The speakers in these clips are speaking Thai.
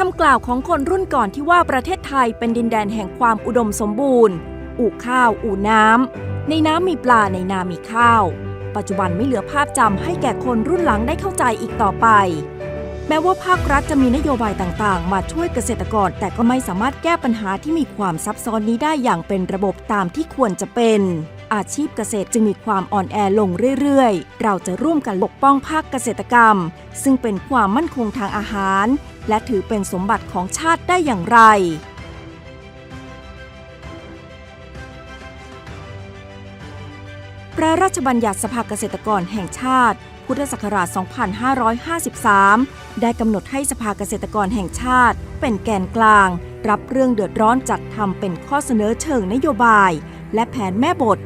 คำกล่าวของคนรุ่นก่อนที่ว่าประเทศไทยเป็นดินแดนแห่งความอุดมสมบูรณ์ อู่ข้าว อู่น้ำ ในน้ำมีปลา ในนามีข้าว ปัจจุบันไม่เหลือภาพจำให้แก่คนรุ่นหลังได้เข้าใจอีกต่อไป แม้ว่าภาครัฐจะมีนโยบายต่างๆ มาช่วยเกษตรกร แต่ก็ไม่สามารถแก้ปัญหาที่มีความซับซ้อนนี้ได้อย่างเป็นระบบตามที่ควรจะเป็น อาชีพเกษตรจึงมีความอ่อนแอลงเรื่อยๆ เราจะร่วมกันปกป้องภาคเกษตรกรรม ซึ่งเป็นความมั่นคงทางอาหาร และถือเป็นสมบัติของชาติได้อย่างไร พระราชบัญญัติสภาเกษตรกรแห่งชาติ พุทธศักราช 2553 ได้กำหนดให้สภาเกษตรกรแห่งชาติ เป็นแกนกลาง รับเรื่องเดือดร้อนจัดทำเป็นข้อเสนอเชิงนโยบาย และแผนแม่บท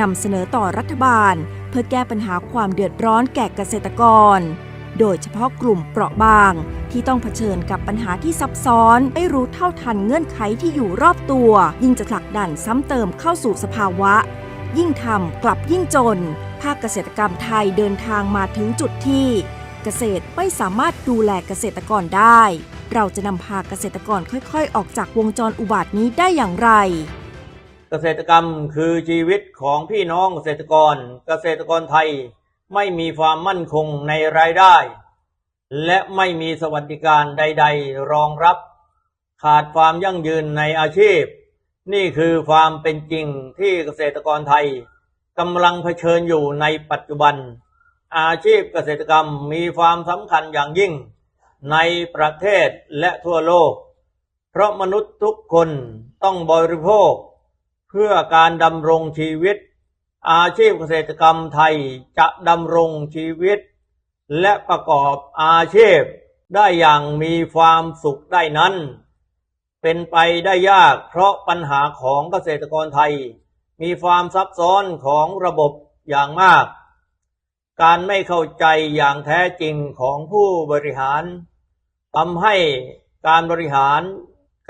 นำเสนอต่อรัฐบาล เพื่อแก้ปัญหาความเดือดร้อนแก่เกษตรกร โดยเฉพาะกลุ่มเปราะบาง ที่ต้องเผชิญกับปัญหาที่ซับซ้อน ไม่รู้เท่าทันเงื่อนไขที่อยู่รอบตัว ยิ่งจะผลักดันซ้ำเติมเข้าสู่สภาวะ ยิ่งทำกลับยิ่งจน ภาคเกษตรกรรมไทยเดินทางมาถึงจุดที่เกษตรไม่สามารถดูแลเกษตรกรได้ เราจะนำพาเกษตรกรค่อยๆ ออกจากวงจรอุบาทนี้ได้อย่างไร เกษตรกรรมคือชีวิตของพี่น้องเกษตรกร เกษตรกรไทย ไม่มีความมั่นคงในรายได้ และไม่มีสวัสดิการใด ๆ รองรับ ขาดความยั่งยืนในอาชีพ นี่คือความเป็นจริงที่เกษตรกรไทยกำลังเผชิญอยู่ในปัจจุบัน อาชีพเกษตรกรรมมีความสำคัญอย่างยิ่ง ในประเทศและทั่วโลก เพราะมนุษย์ทุกคนต้องบริโภค เพื่อการดำรงชีวิต อาชีพเกษตรกรรมไทยจะดำรงชีวิต และประกอบอาชีพได้อย่างมีความสุขได้นั้น เป็นไปได้ยากเพราะปัญหาของเกษตรกรไทย มีความซับซ้อนของระบบอย่างมาก การไม่เข้าใจอย่างแท้จริงของผู้บริหารทำให้การบริหาร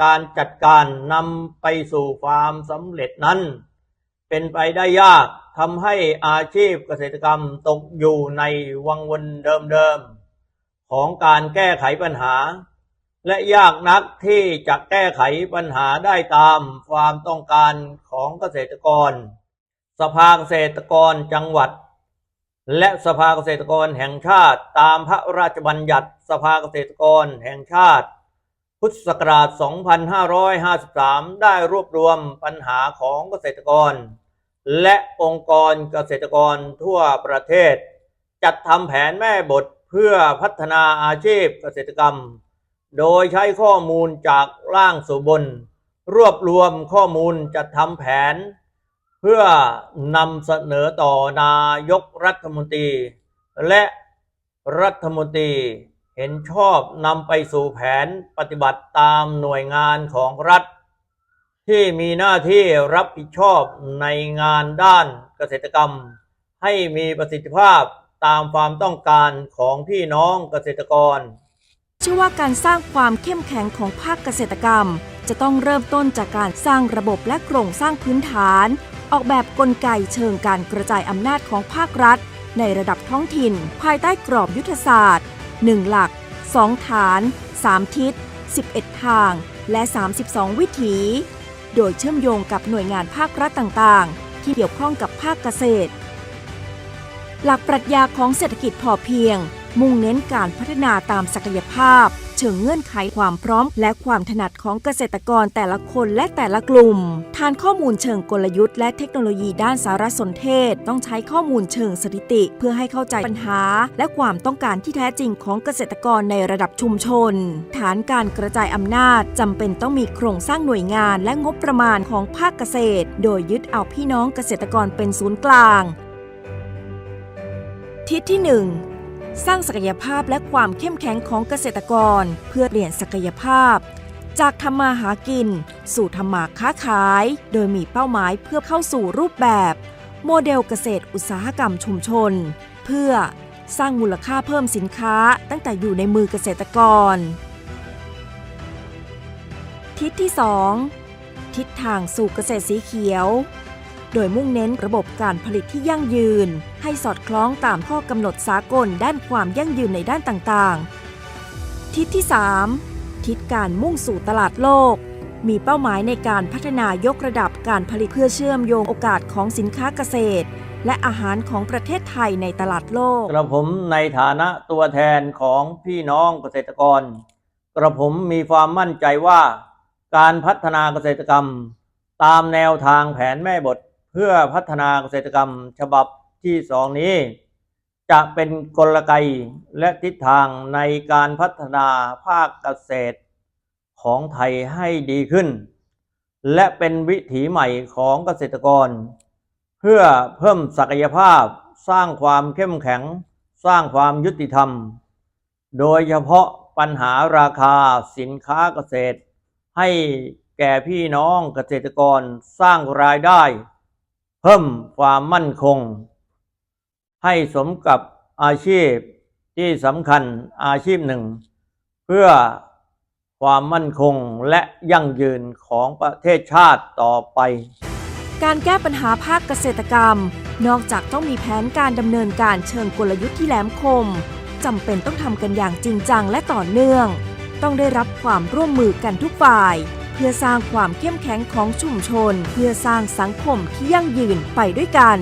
การจัดการนำไปสู่ความสำเร็จนั้น เป็นไปได้ยาก ทำให้อาชีพเกษตรกรรมตกอยู่ในวังวนเดิมๆของการแก้ไขปัญหา และยากนักที่จะแก้ไขปัญหาได้ตามความต้องการของเกษตรกร สภาเกษตรกรจังหวัด และสภาเกษตรกรแห่งชาติตามพระราชบัญญัติสภาเกษตรกรแห่งชาติพุทธศักราช 2553 ได้รวบรวมปัญหาของเกษตรกร และองค์กรเกษตรกรทั่วประเทศ จัดทำแผนแม่บทเพื่อพัฒนาอาชีพเกษตรกรรม โดยใช้ข้อมูลจากล่างสู่บน รวบรวมข้อมูลจัดทำแผน เพื่อนำเสนอต่อนายกรัฐมนตรี และรัฐมนตรีเห็นชอบนำไปสู่แผนปฏิบัติตามหน่วยงานของรัฐ ที่มีหน้าที่รับผิดชอบในงานด้านเกษตรกรรม ให้มีประสิทธิภาพตามความต้องการของพี่น้องเกษตรกร เชื่อว่าการสร้างความเข้มแข็งของภาคเกษตรกรรม จะต้องเริ่มต้นจากการสร้างระบบและโครงสร้างพื้นฐาน ออกแบบกลไกเชิงการกระจายอำนาจของภาครัฐ ในระดับท้องถิ่น ภายใต้กรอบยุทธศาสตร์ 1 หลัก 2 ฐาน 3 ทิศ 11 ทาง และ 32 วิถี โดยเชื่อมโยงกับหน่วยงานภาครัฐต่างๆ ที่เกี่ยวข้องกับภาคเกษตร หลักปรัชญาของเศรษฐกิจพอเพียง มุ่งเน้นการพัฒนาตามศักยภาพ เชิงเงื่อนไขความพร้อม และความถนัดของเกษตรกรแต่ละคนและแต่ละกลุ่ม ฐานข้อมูลเชิงกลยุทธ์และเทคโนโลยีด้านสารสนเทศ ต้องใช้ข้อมูลเชิงสถิติ เพื่อให้เข้าใจปัญหา และความต้องการที่แท้จริงของเกษตรกรในระดับชุมชน ฐานการกระจายอำนาจจำเป็นต้องมีโครงสร้างหน่วยงานและงบประมาณของภาคเกษตร โดยยึดเอาพี่น้องเกษตรกรเป็นศูนย์กลาง ทิศที่ 1 สร้างศักยภาพและความเข้มแข็งของเกษตรกร เพื่อเปลี่ยนศักยภาพ จากทำมาหากิน สู่ทำมาค้าขาย โดยมีเป้าหมายเพื่อเข้าสู่รูปแบบ โมเดลเกษตรอุตสาหกรรมชุมชน เพื่อสร้างมูลค่าเพิ่มสินค้าตั้งแต่อยู่ในมือเกษตรกร ทิศที่ 2 ทิศทางสู่เกษตรสีเขียว โดยมุ่งเน้นระบบการผลิตที่ยั่งยืน ให้สอดคล้องตามข้อกำหนดสากลด้านความยั่งยืนในด้านต่างๆ ทิศที่ 3 ทิศการมุ่งสู่ตลาดโลก มีเป้าหมายในการพัฒนายกระดับการผลิตเพื่อเชื่อมโยงโอกาสของสินค้าเกษตร และอาหารของประเทศไทยในตลาดโลก กระผมในฐานะตัวแทนของพี่น้องเกษตรกร กระผมมีความมั่นใจว่า การพัฒนาเกษตรกรรม ตามแนวทางแผนแม่บท พื่อพัฒนาเกษตรกรรมฉบับที่สองนี้ จะเป็นกลไกและทิศทางในการพัฒนาภาคเกษตรของไทยให้ดีขึ้น และเป็นวิถีใหม่ของเกษตรกร เพื่อเพิ่มศักยภาพสร้างความเข้มแข็ง สร้างความยุติธรรม โดยเฉพาะปัญหาราคาสินค้าเกษตร ให้แก่พี่น้องเกษตรกรสร้างรายได้ เพิ่มความมั่นคง ให้สมกับอาชีพที่สำคัญอาชีพหนึ่ง เพื่อความมั่นคงและยั่งยืนของประเทศชาติต่อไป การแก้ปัญหาภาคเกษตรกรรม นอกจากต้องมีแผนการดำเนินการเชิงกลยุทธ์ที่แหลมคมจำเป็นต้องทำกันอย่างจริงจังและต่อเนื่อง ต้องได้รับความร่วมมือกันทุกฝ่าย เพื่อสร้างความเข้มแข็งของชุมชน เพื่อสร้างสังคมที่ยั่งยืนไปด้วยกัน